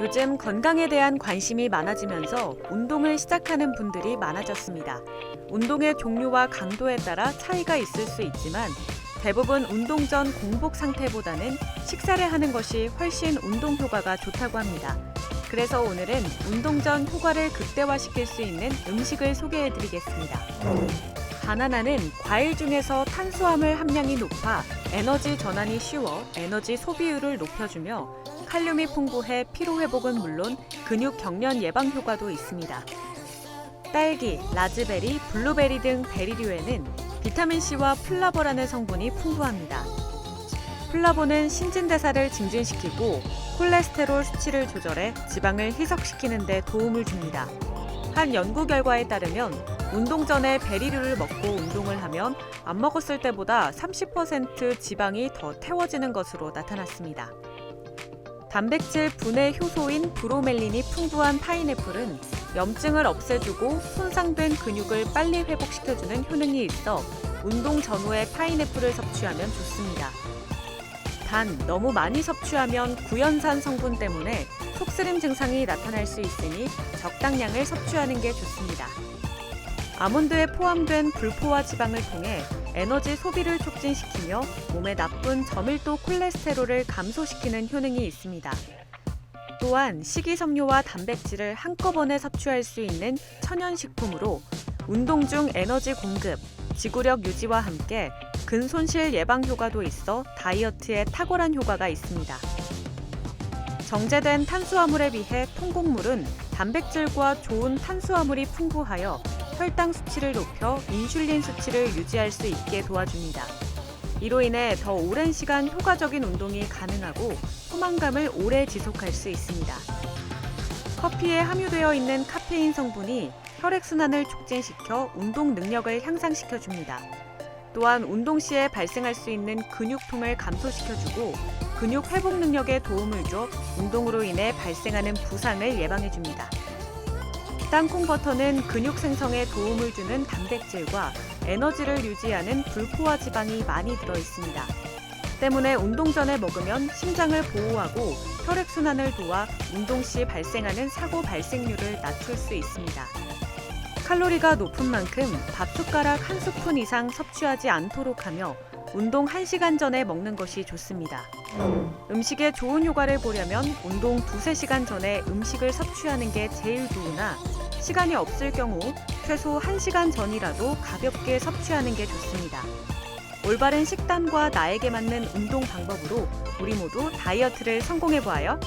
요즘 건강에 대한 관심이 많아지면서 운동을 시작하는 분들이 많아졌습니다. 운동의 종류와 강도에 따라 차이가 있을 수 있지만 대부분 운동 전 공복 상태보다는 식사를 하는 것이 훨씬 운동 효과가 좋다고 합니다. 그래서 오늘은 운동 전 효과를 극대화시킬 수 있는 음식을 소개해 드리겠습니다. 바나나는 과일 중에서 탄수화물 함량이 높아 에너지 전환이 쉬워 에너지 소비율을 높여주며 칼륨이 풍부해 피로 회복은 물론 근육 경련 예방 효과도 있습니다. 딸기, 라즈베리, 블루베리 등 베리류에는 비타민 C와 플라보라는 성분이 풍부합니다. 플라보는 신진대사를 증진시키고 콜레스테롤 수치를 조절해 지방을 희석시키는 데 도움을 줍니다. 한 연구 결과에 따르면 운동 전에 베리류를 먹고 운동을 하면 안 먹었을 때보다 30% 지방이 더 태워지는 것으로 나타났습니다. 단백질 분해 효소인 브로멜린이 풍부한 파인애플은 염증을 없애주고 손상된 근육을 빨리 회복시켜주는 효능이 있어 운동 전후에 파인애플을 섭취하면 좋습니다. 단 너무 많이 섭취하면 구연산 성분 때문에 속쓰림 증상이 나타날 수 있으니 적당량을 섭취하는 게 좋습니다. 아몬드에 포함된 불포화 지방을 통해 에너지 소비를 촉진시키며 몸에 나쁜 저밀도 콜레스테롤을 감소시키는 효능이 있습니다. 또한 식이섬유와 단백질을 한꺼번에 섭취할 수 있는 천연식품으로 운동 중 에너지 공급, 지구력 유지와 함께 근손실 예방 효과도 있어 다이어트에 탁월한 효과가 있습니다. 정제된 탄수화물에 비해 통곡물은 단백질과 좋은 탄수화물이 풍부하여 혈당 수치를 높여 인슐린 수치를 유지할 수 있게 도와줍니다. 이로 인해 더 오랜 시간 효과적인 운동이 가능하고 포만감을 오래 지속할 수 있습니다. 커피에 함유되어 있는 카페인 성분이 혈액순환을 촉진시켜 운동 능력을 향상시켜 줍니다. 또한 운동 시에 발생할 수 있는 근육통을 감소시켜주고 근육 회복 능력에 도움을 줘 운동으로 인해 발생하는 부상을 예방해 줍니다. 땅콩 버터는 근육 생성에 도움을 주는 단백질과 에너지를 유지하는 불포화 지방이 많이 들어 있습니다. 때문에 운동 전에 먹으면 심장을 보호하고 혈액 순환을 도와 운동 시 발생하는 사고 발생률을 낮출 수 있습니다. 칼로리가 높은 만큼 밥 숟가락 한 스푼 이상 섭취하지 않도록 하며 운동 1시간 전에 먹는 것이 좋습니다. 음식의 좋은 효과를 보려면 운동 두세 시간 전에 음식을 섭취하는 게 제일 좋으나 시간이 없을 경우 최소 1시간 전이라도 가볍게 섭취하는 게 좋습니다. 올바른 식단과 나에게 맞는 운동 방법으로 우리 모두 다이어트를 성공해 보아요.